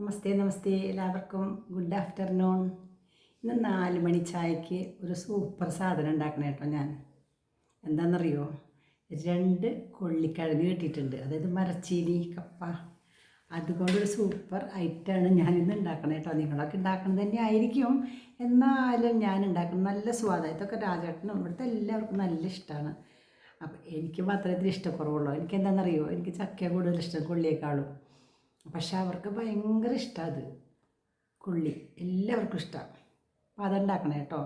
നമസ്തേ നമസ്തേ. എല്ലാവർക്കും good afternoon ഇന്ന് നാല് മണി ചായക്ക് ഒരു സൂപ്പർ സാധനം ഉണ്ടാക്കണം കേട്ടോ ഞാൻ. എന്താണെന്നറിയോ രണ്ട് കൊള്ളിക്കിഴങ്ങ് കിട്ടിയിട്ടുണ്ട്. അതായത് മരച്ചീനി കപ്പ. അതുകൊണ്ടൊരു സൂപ്പർ ഐറ്റമാണ് ഞാനിന്ന് ഉണ്ടാക്കണം കേട്ടോ. നിങ്ങളൊക്കെ ഉണ്ടാക്കുന്നത് തന്നെ ആയിരിക്കും. എന്നാലും ഞാൻ ഉണ്ടാക്കുന്നത് നല്ല സ്വാദം. ഇതൊക്കെ രാജേട്ടനും ഇവിടുത്തെ എല്ലാവർക്കും നല്ല ഇഷ്ടമാണ് അപ്പം എനിക്ക് മാത്രമേ ഇതിൽ ഇഷ്ടക്കുറവുള്ളൂ. എനിക്ക് എന്താണെന്നറിയോ എനിക്ക് ചക്ക കൂടുതൽ ഇഷ്ടം കൊള്ളിയേക്കാളും. പക്ഷെ അവർക്ക് ഭയങ്കര ഇഷ്ടമാണ് അത്. കൊള്ളി. എല്ലാവർക്കും ഇഷ്ടമാണ് അപ്പോൾ അതുണ്ടാക്കണം കേട്ടോ.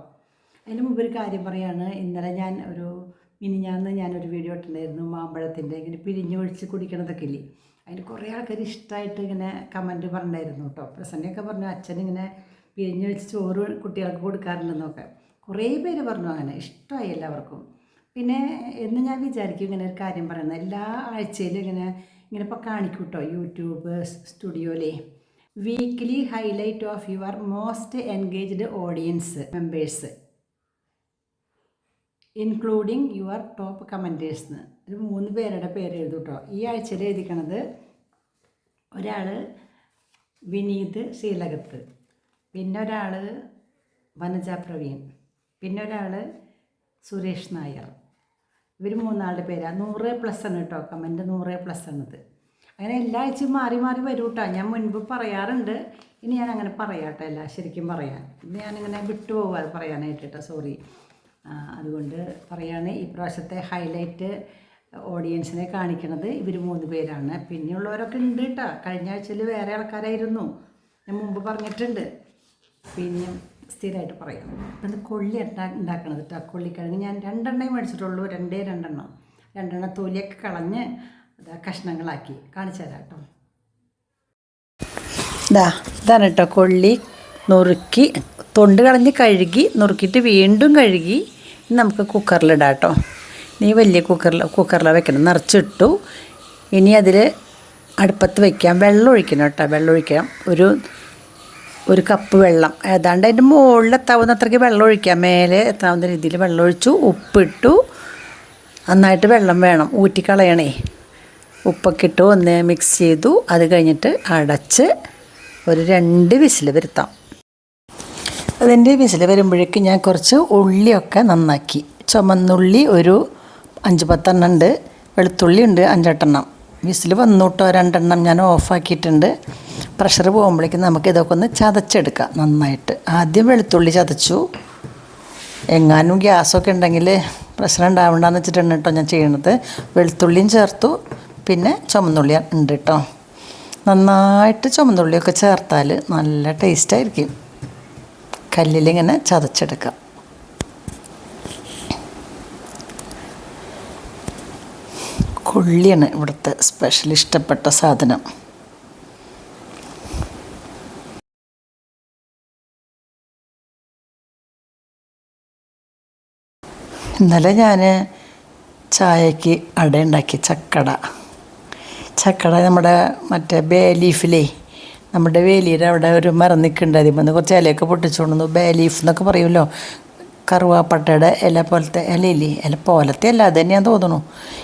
അതിന് മുമ്പ് ഒരു കാര്യം പറയാണ്. ഇന്നലെ ഞാൻ ഒരു മിനിഞ്ഞാന്ന് ഞാനൊരു വീഡിയോ ഇട്ടിട്ടുണ്ടായിരുന്നു മാമ്പഴത്തിന്റെ. ഇങ്ങനെ പിഴിഞ്ഞൊഴിച്ച് കുടിക്കണതൊക്കെ ഇല്ലേ? അതിന് കുറേ ആൾക്കാർ ഇഷ്ടമായിട്ട് ഇങ്ങനെ കമന്റ് പറഞ്ഞിട്ടുണ്ടായിരുന്നു കേട്ടോ. പ്രസന്നയൊക്കെ പറഞ്ഞു അച്ഛൻ ഇങ്ങനെ പിഴിഞ്ഞൊഴിച്ച് ചോറ് കുട്ടികൾക്ക് കൊടുക്കാറുണ്ടെന്നൊക്കെ. കുറേ പേര് പറഞ്ഞു അങ്ങനെ. ഇഷ്ടമായി എല്ലാവർക്കും. പിന്നെ എന്ന് ഞാൻ വിചാരിക്കും ഇങ്ങനെ ഒരു കാര്യം പറയുന്നത്. എല്ലാ ആഴ്ചയിലും ഇങ്ങനെ ഇങ്ങനെ ഇപ്പോൾ കാണിക്കും കേട്ടോ YouTube സ്റ്റുഡിയോയിലേ weekly highlight of your most engaged audience members including your top commenters ഒരു മൂന്ന് പേരുടെ പേര് എഴുതും കേട്ടോ ഈ ആഴ്ചയിൽ എഴുതിക്കണത് ഒരാൾ വിനീത് ശ്രീലകത്ത്. പിന്നെ ഒരാൾ വനജ പ്രവീൺ. പിന്നെ ഒരാൾ സുരേഷ് നായർ. ഇവർ മൂന്നാളുടെ പേരാണ് നൂറ് പ്ലസ് ആണ് കേട്ടോ കമന്റ് നൂറ് പ്ലസ് ആണിത്. അങ്ങനെ എല്ലാ ആഴ്ചയും മാറി മാറി വരും കേട്ടോ ഞാൻ മുൻപ് പറയാറുണ്ട്. ഇനി ഞാൻ അങ്ങനെ പറയാട്ടോ അല്ല ശരിക്കും പറയാൻ. ഇന്ന് ഞാനിങ്ങനെ വിട്ടുപോകാതെ പറയാനായിട്ട് കേട്ടോ സോറി അതുകൊണ്ട് പറയാണ് ഈ പ്രാവശ്യത്തെ ഹൈലൈറ്റ് ഓഡിയൻസിനെ കാണിക്കണത് ഇവർ മൂന്ന് പേരാണ്. പിന്നെയുള്ളവരൊക്കെ ഉണ്ട് കേട്ടോ കഴിഞ്ഞ ആഴ്ചയിൽ വേറെ ആൾക്കാരായിരുന്നു. ഞാൻ മുമ്പ് പറഞ്ഞിട്ടുണ്ട്. പിന്നെ സ്ഥിരമായിട്ട് പറയാം. അപ്പം ഇത് കൊള്ളി ഉണ്ടാ ഉണ്ടാക്കണത് കേട്ടോ കൊള്ളിക്കിഴങ്ങ്. ഞാൻ രണ്ടെണ്ണേ മേടിച്ചിട്ടുള്ളൂ രണ്ടേ രണ്ടെണ്ണം. രണ്ടെണ്ണം തൊലിയൊക്കെ കളഞ്ഞ് അത് കഷ്ണങ്ങളാക്കി കാണിച്ചു തരാം കേട്ടോ ഇതാ ഇതാണ് കേട്ടോ കൊള്ളി നുറുക്കി. തൊണ്ട് കളഞ്ഞ് കഴുകി നുറുക്കിയിട്ട് വീണ്ടും കഴുകി നമുക്ക് കുക്കറിലിടാം കേട്ടോ നീ വലിയ കുക്കറിൽ കുക്കറിലാണ് വെക്കണം. നിറച്ചിട്ടു. ഇനി അതിൽ അടുപ്പത്ത് വയ്ക്കാം വെള്ളം ഒഴിക്കണം കേട്ടോ വെള്ളം ഒഴിക്കാം ഒരു ഒരു കപ്പ് വെള്ളം. ഏതാണ്ട് അതിന്റെ മുകളിൽ എത്താവുന്ന അത്രയ്ക്ക് വെള്ളം ഒഴിക്കാം. മേലെ എത്താവുന്ന രീതിയിൽ വെള്ളം ഒഴിച്ചു ഉപ്പിട്ടു. നന്നായിട്ട് വെള്ളം വേണം. ഊറ്റിക്കളയണേ. ഉപ്പൊക്കെ ഇട്ടു ഒന്ന് മിക്സ് ചെയ്തു. അത് കഴിഞ്ഞിട്ട് അടച്ച് ഒരു രണ്ട് വിസിൽ വരുത്താം. അതിന്റെ വിസിൽ വരുമ്പോഴേക്ക് ഞാൻ കുറച്ച് ഉള്ളിയൊക്കെ നന്നാക്കി. ചുമന്നുള്ളി ഒരു അഞ്ച് പത്തെണ്ണം ഉണ്ട്. വെളുത്തുള്ളി ഉണ്ട് അഞ്ചെട്ടെണ്ണം. വിസിൽ വന്നു കേട്ടോ. രണ്ടെണ്ണം ഞാൻ ഓഫാക്കിയിട്ടുണ്ട് പ്രഷർ പോകുമ്പോഴേക്കും നമുക്ക് ഇതൊക്കെ ഒന്ന് ചതച്ചെടുക്കാം നന്നായിട്ട്. ആദ്യം വെളുത്തുള്ളി ചതച്ചു. എങ്ങാനും ഗ്യാസൊക്കെ ഉണ്ടെങ്കിൽ പ്രഷർ ഉണ്ടാവണ്ടെന്ന് വെച്ചിട്ടാണ് കേട്ടോ ഞാൻ ചെയ്യണത്. വെളുത്തുള്ളിയും ചേർത്തു. പിന്നെ ചുമന്നുള്ളി ഉണ്ട് കേട്ടോ. നന്നായിട്ട് ചുമന്നുള്ളിയൊക്കെ ചേർത്താൽ നല്ല ടേസ്റ്റായിരിക്കും കല്ലിലിങ്ങനെ ചതച്ചെടുക്കാം. കൊള്ളിയാണ് ഇവിടുത്തെ സ്പെഷ്യൽ ഇഷ്ടപ്പെട്ട സാധനം. ഇന്നലെ ഞാൻ ചായക്ക് അട ഉണ്ടാക്കി ചക്കട. ചക്കട നമ്മുടെ മറ്റേ ബേ ലീഫിലേ നമ്മുടെ വേലിയുടെ അവിടെ ഒരു മരം നിൽക്കുന്നുണ്ട് അതിൽ വന്ന് കുറച്ച് ഇലയൊക്കെ പൊട്ടിച്ചുകൊണ്ടു ബേ ലീഫ് എന്നൊക്കെ പറയുമല്ലോ കറുവാപ്പട്ടയുടെ ഇല പോലത്തെ ഇലയില്ലേ? ഇല പോലത്തെ അല്ല അത് തന്നെയാണ് തോന്നുന്നു.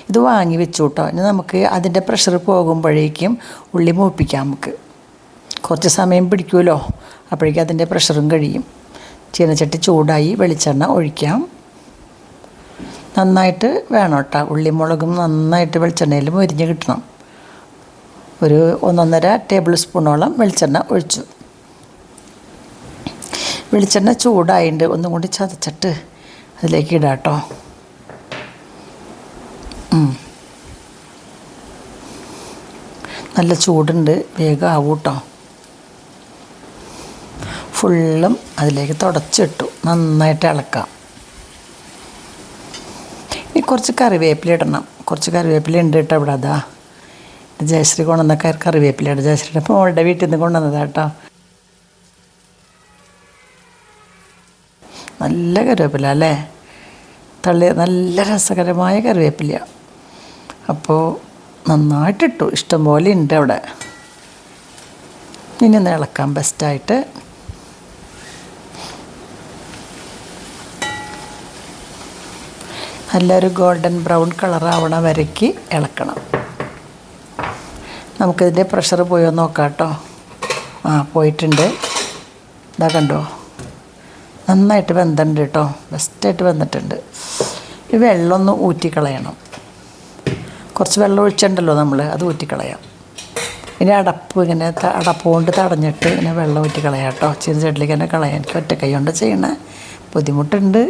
ഇത് വാങ്ങി വെച്ചു കേട്ടോ. ഇനി നമുക്ക് അതിന്റെ പ്രഷർ പോകുമ്പോഴേക്കും ഉള്ളി മൂപ്പിക്കാം നമുക്ക്. കുറച്ച് സമയം പിടിക്കുമല്ലോ അപ്പോഴേക്കും അതിന്റെ പ്രഷറും കഴിയും. ചീനച്ചട്ടി ചൂടായി വെളിച്ചെണ്ണ ഒഴിക്കാം. നന്നായിട്ട് വേണം കേട്ടോ ഉള്ളിമുളകും നന്നായിട്ട് വെളിച്ചെണ്ണയിൽ മൊരിഞ്ഞ് കിട്ടണം. ഒരു ഒന്നൊന്നര ടേബിൾ സ്പൂണോളം വെളിച്ചെണ്ണ ഒഴിച്ചു. വെളിച്ചെണ്ണ ചൂടായിട്ടുണ്ട് ഒന്നും കൂടി ചതച്ചിട്ട് അതിലേക്ക് ഇടാം കേട്ടോ നല്ല ചൂടുണ്ട്. വേഗം ആവും കേട്ടോ ഫുള്ളും അതിലേക്ക് തുടച്ചിട്ടു. നന്നായിട്ട് ഇളക്കാം. കുറച്ച് കറിവേപ്പില ഇടണം. കുറച്ച് കറിവേപ്പില ഉണ്ട് കേട്ടോ ഇവിടെ അതാ. ജയശ്രീ കൊണ്ടുവന്ന ജയശ്രീ ജയശ്രീയുടെ മോളുടെ വീട്ടിൽ നിന്ന് കൊണ്ടുവന്നതാ കേട്ടോ. നല്ല കറിവേപ്പില അല്ലേ? തള്ളി നല്ല രസകരമായ കറിവേപ്പില. അപ്പോൾ നന്നായിട്ടിട്ടു. ഇഷ്ടംപോലെ ഉണ്ട് അവിടെ. ഇനി ഒന്ന് ഇളക്കാം ബെസ്റ്റായിട്ട് നല്ലൊരു ഗോൾഡൻ ബ്രൗൺ കളറാവണ വരയ്ക്ക് ഇളക്കണം. നമുക്കിതിന്റെ പ്രഷർ പോയോ നോക്കാം കേട്ടോ ആ പോയിട്ടുണ്ട്. ഇതാ കണ്ടോ? നന്നായിട്ട് വെന്തിട്ടുണ്ട് കേട്ടോ. ബെസ്റ്റായിട്ട് വെന്തിട്ടുണ്ട് ഈ വെള്ളം ഒന്ന് ഊറ്റിക്കളയണം. കുറച്ച് വെള്ളം ഒഴിച്ചിട്ടുണ്ടല്ലോ നമ്മൾ അത് ഊറ്റിക്കളയാം. ഇനി അടപ്പ് ഇങ്ങനെ അടപ്പ് കൊണ്ട് തടഞ്ഞിട്ട് ഇങ്ങനെ വെള്ളം ഊറ്റിക്കളയാം കേട്ടോ. ചെറിയ ചെടിലേക്ക് തന്നെ കളയാം. എനിക്ക് ഒറ്റ കൈ കൊണ്ട് ചെയ്യണേ. ബുദ്ധിമുട്ടുണ്ട്.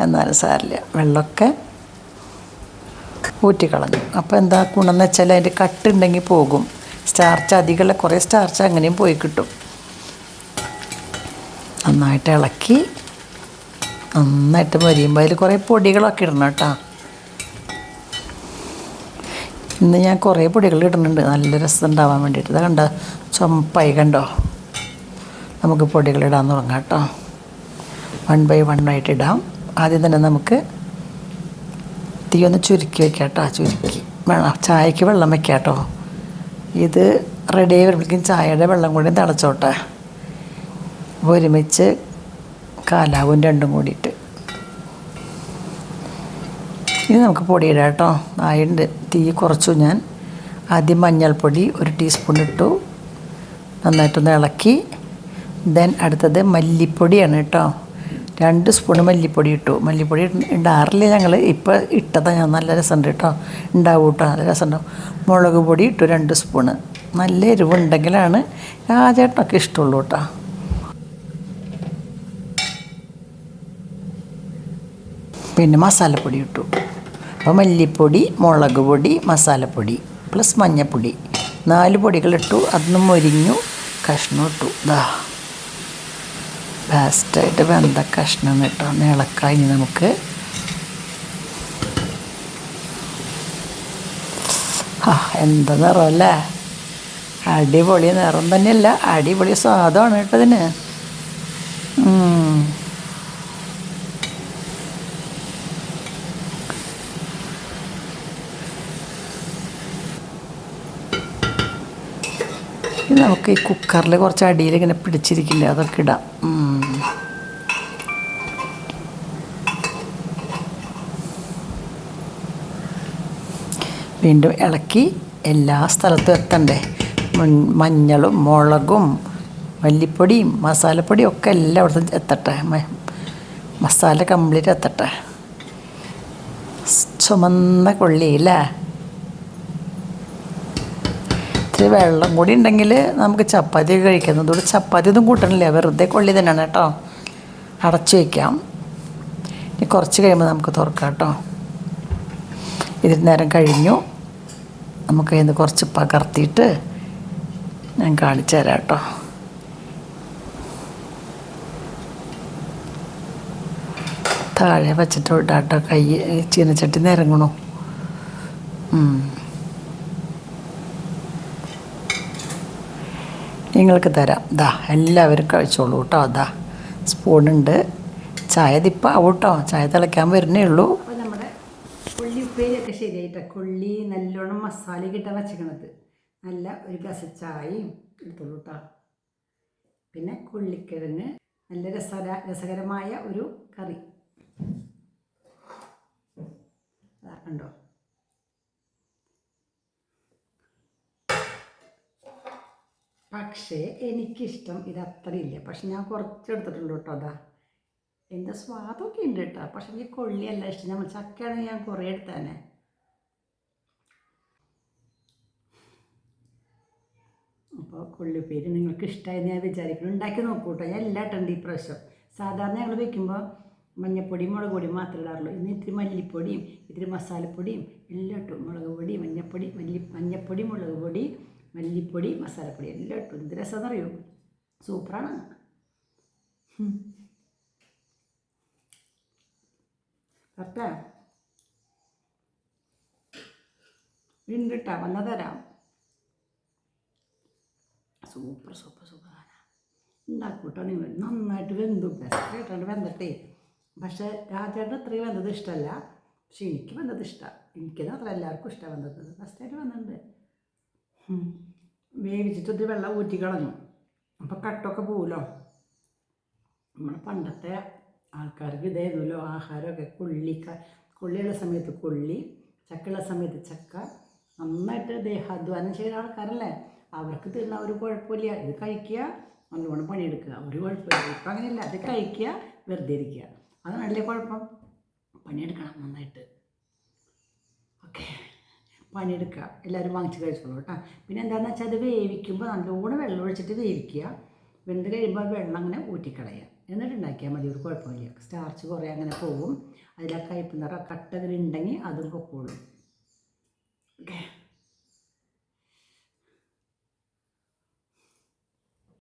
എന്നാലും സാരില്ല വെള്ളമൊക്കെ ഊറ്റിക്കളഞ്ഞു. അപ്പോൾ എന്താ ഗുണമെന്ന് വെച്ചാൽ അതിന്റെ കട്ടുണ്ടെങ്കിൽ പോകും. സ്റ്റാർച്ച് അധികമുള്ള കുറേ സ്റ്റാർച്ച് അങ്ങനെയും പോയി കിട്ടും. നന്നായിട്ട് ഇളക്കി നന്നായിട്ട് മരിയുമ്പോൾ അതിൽ കുറേ പൊടികളൊക്കെ ഇടണം കേട്ടോ. ഇന്ന് ഞാൻ കുറേ പൊടികൾ ഇടുന്നുണ്ട്. നല്ല രസം ഉണ്ടാവാൻ വേണ്ടിയിട്ട്. ഇത് കണ്ടോ? ചുമപ്പായി കണ്ടോ? നമുക്ക് പൊടികൾ ഇടാൻ തുടങ്ങാം കേട്ടോ. വൺ ബൈ വൺ ആയിട്ട് ഇടാം. ആദ്യം തന്നെ നമുക്ക് തീ ഒന്ന് ചുരുക്കി വെക്കാം കേട്ടോ ചുരുക്കി. വെള്ളം ചായക്ക് വെള്ളം വെക്കാം കേട്ടോ ഇത് റെഡി ആയി വരുമ്പോഴേക്കും ചായയുടെ വെള്ളം കൂടി തിളച്ചോട്ടെ. ഒരുമിച്ച് കാലാവും രണ്ടും കൂടിയിട്ട്. ഇനി നമുക്ക് പൊടിയിടാം കേട്ടോ. ആയിണ്ട് തീ കുറച്ചു ഞാൻ. ആദ്യം മഞ്ഞൾപ്പൊടി ഒരു ടീസ്പൂൺ ഇട്ടു. നന്നായിട്ടൊന്ന് ഇളക്കി. ദെൻ അടുത്തത് മല്ലിപ്പൊടിയാണ് കേട്ടോ. രണ്ട് സ്പൂൺ മല്ലിപ്പൊടി ഇട്ടു. മല്ലിപ്പൊടി ഉണ്ടാറില്ല ഞങ്ങൾ ഇപ്പോൾ ഇട്ടതാണ് ഞാൻ നല്ല രസമുണ്ട് കേട്ടോ ഉണ്ടാവും കേട്ടോ നല്ല രസമുണ്ടാവും മുളക് പൊടി ഇട്ടു രണ്ട് സ്പൂണ് നല്ല എരിവുണ്ടെങ്കിലാണ് രാജേട്ടനൊക്കെ ഇഷ്ടമുള്ളൂ കേട്ടോ പിന്നെ മസാലപ്പൊടി ഇട്ടു. അപ്പോൾ മല്ലിപ്പൊടി മുളക് പൊടി മസാലപ്പൊടി പ്ലസ് മഞ്ഞൾപ്പൊടി നാല് പൊടികളിട്ടു. അതൊന്ന് മൊരിഞ്ഞു കഷ്ണം ഇട്ടു ദാ. ലാസ്റ്റായിട്ട് വെന്ത കഷ്ണം ഇട്ടോ ഒന്ന് ഇളക്കാം ഇനി നമുക്ക്. ആ എന്താ നിറം അല്ലേ? അടിപൊളി നിറം തന്നെയല്ല അടിപൊളി സ്വാദമാണ് കേട്ടോ ഇതിന്. നമുക്ക് ഈ കുക്കറിൽ കുറച്ച് അടിയിൽ ഇങ്ങനെ പിടിച്ചിരിക്കില്ല അതൊക്കെ ഇടാം. വീണ്ടും ഇളക്കി എല്ലാ സ്ഥലത്തും എത്തണ്ടേ? മഞ്ഞളും മുളകും മല്ലിപ്പൊടിയും മസാലപ്പൊടിയും ഒക്കെ എല്ലാം എല്ലായിടത്തും എത്തട്ടെ? മസാല കംപ്ലീറ്റ് എത്തട്ടെ? ചുമന്ന കൊള്ളിയില്ലേ ഇത്തിരി വെള്ളം കൂടി ഉണ്ടെങ്കിൽ നമുക്ക് ചപ്പാത്തി കഴിക്കാം. അതുകൊണ്ട് ചപ്പാത്തി ഒന്നും കൂട്ടണില്ല. വെറുതെ കൊള്ളി തന്നെയാണ് കേട്ടോ. അടച്ചു വയ്ക്കാം. ഇനി കുറച്ച് കഴിയുമ്പോൾ നമുക്ക് തുറക്കാം കേട്ടോ. ഇതിന് നേരം കഴിഞ്ഞു. നമുക്ക് അതിന് കുറച്ച് പകർത്തിയിട്ട് ഞാൻ കാണിച്ചു തരാം കേട്ടോ. താഴെ വച്ചിട്ട് ഇടാട്ടോ കൈ ചീനച്ചട്ടി നിരങ്ങണു. നിങ്ങൾക്ക് തരാം. ദാ എല്ലാവരും കഴിച്ചോളൂ കേട്ടോ. ദാ സ്പൂണുണ്ട്. ചായ തിപ്പാവും കേട്ടോ. ചായ തിളയ്ക്കാൻ വരുന്നേ ഉള്ളൂ. കൊള്ളി ഉപ്പേരിയൊക്കെ ശരിയായിട്ട്. കൊള്ളി നല്ലോണം മസാല കിട്ടാൻ വച്ചേക്കണത്. നല്ല ഒരു ഗ്ലാസ് ചായയും എടുത്തോളൂ കേട്ടോ പിന്നെ കൊള്ളിക്കിഴങ്ങ് നല്ല രസകര രസകരമായ ഒരു കറി. കണ്ടോ? പക്ഷേ എനിക്കിഷ്ടം ഇത് അത്രയില്ല പക്ഷെ ഞാൻ കുറച്ച് എടുത്തിട്ടുള്ളൂ കേട്ടോ അതാ. എന്റെ സ്വാദൊക്കെ ഉണ്ട് കേട്ടോ. പക്ഷെ എനിക്ക് കൊള്ളിയല്ല ഇഷ്ടം. നമ്മൾ ചക്കയാണെങ്കിൽ ഞാൻ കുറേ എടുത്തേനെ അപ്പോൾ കൊള്ളിപ്പേര് നിങ്ങൾക്ക് ഇഷ്ടമായി ഞാൻ വിചാരിക്കുന്നു. ഉണ്ടാക്കി നോക്കൂ കേട്ടോ. ഞാൻ എല്ലാം ഇട്ടുണ്ട് ഈ പ്രാവശ്യം. സാധാരണ ഞങ്ങൾ വെക്കുമ്പോൾ മഞ്ഞപ്പൊടിയും മുളക് പൊടിയും മാത്രമേ ഇടാറുള്ളൂ. ഇന്ന് ഇത്തിരി മല്ലിപ്പൊടിയും ഇത്തിരി മസാലപ്പൊടിയും എല്ലാം ഇട്ടു. മുളക് പൊടി മഞ്ഞപ്പൊടി മല്ലി മഞ്ഞപ്പൊടി മുളക് പൊടി മല്ലിപ്പൊടി മസാലപ്പൊടി എല്ലാം ഇട്ടു. എന്ത് രസമെന്നറിയോ സൂപ്പറാണ്. കറക്റ്റാ ഉണ്ട് കേട്ടോ വന്നാൽ തരാം. സൂപ്പർ സൂപ്പർ സൂപ്പർ ഉണ്ടാക്കും കേട്ടോ നിങ്ങൾ. നന്നായിട്ട് വെന്തു. ബെസ്റ്റായിട്ടാണ് വെന്തട്ടേ. പക്ഷേ രാജേട്ടൻ അത്രയും വെന്തത് ഇഷ്ടമല്ല പക്ഷെ എനിക്ക് വെന്തത് ഇഷ്ടമാണ് എനിക്കത് അത്ര എല്ലാവർക്കും ഇഷ്ടമാണ് വെന്തത്. ബെസ്റ്റായിട്ട് വന്നിട്ടുണ്ട്. വേവിച്ചിട്ട് ഇത് വെള്ളം ഊറ്റി കളഞ്ഞു അപ്പോൾ കട്ടൊക്കെ പോവുമല്ലോ നമ്മൾ പണ്ടത്തെ ആൾക്കാർക്ക് ഇതായിരുന്നല്ലോ ആഹാരമൊക്കെ കൊള്ളി ക- കൊള്ളിയുള്ള സമയത്ത് കൊള്ളി ചക്കയുള്ള സമയത്ത് ചക്ക നന്നായിട്ട് ദേഹാധ്വാനം ചെയ്യുന്ന ആൾക്കാരല്ലേ? അവർക്ക് തിന്ന ഒരു കുഴപ്പമില്ല. ഇത് കഴിക്കുക നല്ലോണം പണിയെടുക്കുക. ഒരു കുഴപ്പമില്ല. ഇപ്പം അങ്ങനെയല്ല. അത് കഴിക്കുക വെറുതെ ഇരിക്കുക. അതാണല്ലേ കുഴപ്പം? പണിയെടുക്കണം നന്നായിട്ട്. ഓക്കെ. പണിയെടുക്കുക. എല്ലാവരും വാങ്ങിച്ച് കഴിച്ചോളൂ കേട്ടോ. പിന്നെ എന്താണെന്ന് വെച്ചാൽ അത് വേവിക്കുമ്പോൾ നല്ലോണം വെള്ളം ഒഴിച്ചിട്ട് വേവിക്കുക. വെന്ത് കഴിയുമ്പോൾ വെള്ളം അങ്ങനെ ഊറ്റിക്കളയുക. എന്നിട്ട് ഉണ്ടാക്കിയാൽ മതി ഒരു കുഴപ്പമില്ല. സ്റ്റാർച്ച് കുറേ അങ്ങനെ പോകും അതിലൊക്കെ ആ കയ്പ്പ് നിറ കട്ടകൾ ഉണ്ടെങ്കിൽ അതും പൊക്കോളും. ഓക്കെ